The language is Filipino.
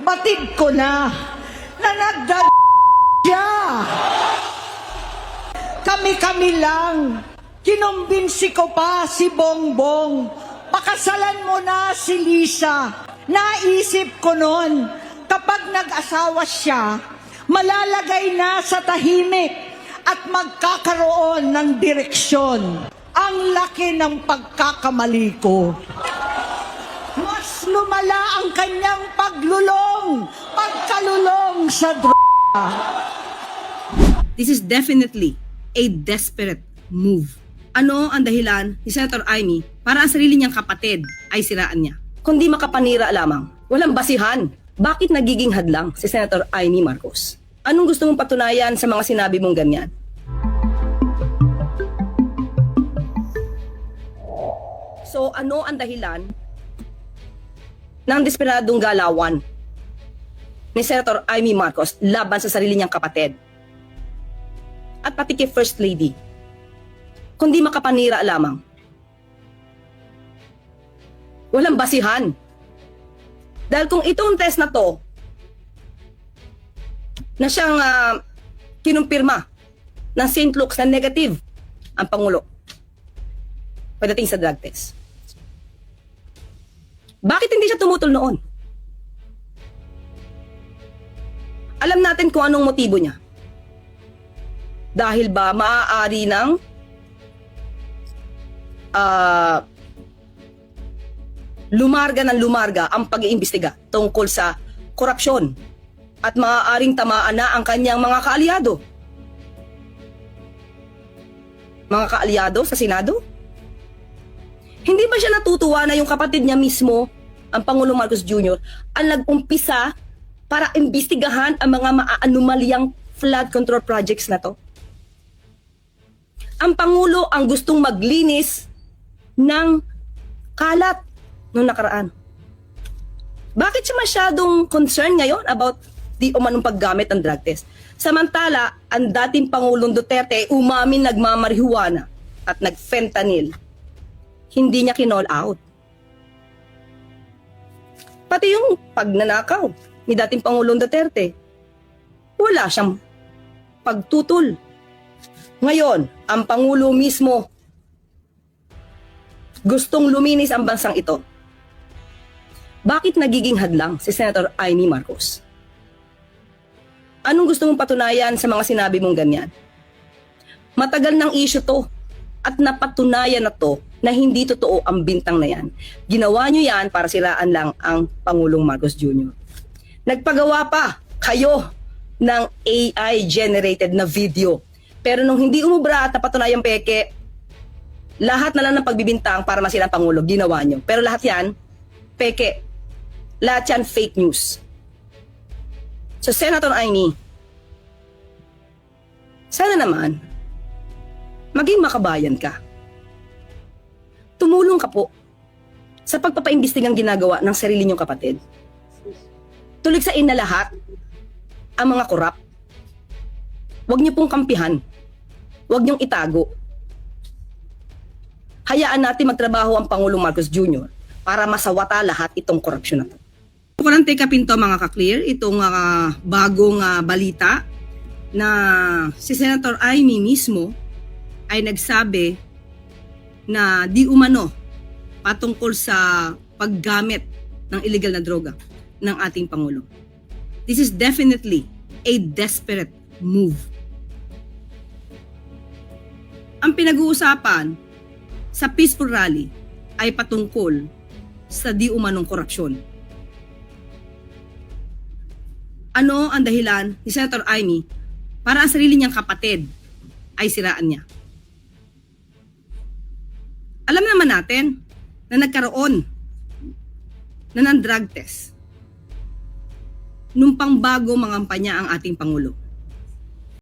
batid ko na na nagdag siya. Kami-kami lang. Kinumbinsi ko pa si Bongbong. Pakasalan mo na si Lisa. Naisip ko noon, kapag nag-asawa siya, malalagay na sa tahimik at magkakaroon ng direksyon. Ang laki ng pagkakamali ko. Lumala ang kanyang paglulong, pagkalulong sa droga. This is definitely a desperate move. Ano ang dahilan ni Senator Amy para ang sarili niyang kapatid ay siraan niya? kundi makapanira lamang. Walang basihan. Bakit nagiging hadlang si Senator Amy Marcos? Anong gusto mong patunayan sa mga sinabi mong ganyan? So ano ang dahilan ng desperadong galawan ni Senator Amy Marcos laban sa sarili niyang kapatid? At pati kay First Lady, kundi makapanira lamang. Walang basihan. Dahil kung itong test na to, na siyang ah, kinumpirma ng St. Luke's na negative ang Pangulo pagdating sa drug test. Bakit hindi siya tumutol noon? Alam natin kung anong motibo niya. Dahil ba maaari ng ah lumarga ng lumarga ang pag-iimbestiga tungkol sa korupsyon at maaaring tamaan na ang kanyang mga kaalyado. Mga kaalyado sa Senado? Hindi ba siya natutuwa na yung kapatid niya mismo, ang Pangulong Marcos Jr., ang nag-umpisa para imbestigahan ang mga maaanumalyang flood control projects na to? Ang Pangulo ang gustong maglinis ng kalat nung nakaraan. Bakit siya masyadong concerned ngayon about di umanong paggamit ng drug test? Samantala, ang dating Pangulong Duterte umamin nagmamarihuana at nagfentanyl. Hindi niya kinall out. Pati yung pagnanakaw ni dating Pangulong Duterte, wala siyang pagtutol. Ngayon, ang Pangulo mismo gustong luminis ang bansang ito. Bakit nagiging hadlang si Senator Amy Marcos? Anong gusto mong patunayan sa mga sinabi mong ganyan? Matagal ng issue to at napatunayan na to na hindi totoo ang bintang na yan. Ginawa nyo yan para siraan lang ang Pangulong Marcos Jr. Nagpagawa pa kayo ng AI-generated na video. Pero nung hindi umubra at napatunayan peke, lahat na lang ng pagbibintang para masira ang Pangulo, ginawa nyo. Pero lahat yan, peke. Lahat yan fake news. So, Senator Amy, sana naman, maging makabayan ka. Tumulong ka po sa pagpapaimbestigang ginagawa ng sarili niyong kapatid. Tuligsain na lahat ang mga korap. Huwag niyo pong kampihan. Huwag niyong itago. Hayaan natin magtrabaho ang Pangulong Marcos Jr. para masawata lahat itong korupsyon na to. Kurang take upin to mga ka-clear, itong ah, bagong ah, balita na si Senator Amy mismo ay nagsabi na di umano patungkol sa paggamit ng illegal na droga ng ating Pangulo. This is definitely a desperate move. Ang pinag-uusapan sa peaceful rally ay patungkol sa di umanong korupsyon. Ano ang dahilan ni Senator Amy para ang sarili niyang kapatid ay siraan niya? Alam naman natin na nagkaroon na ng drug test nung pangbago mangampanya ang ating Pangulo.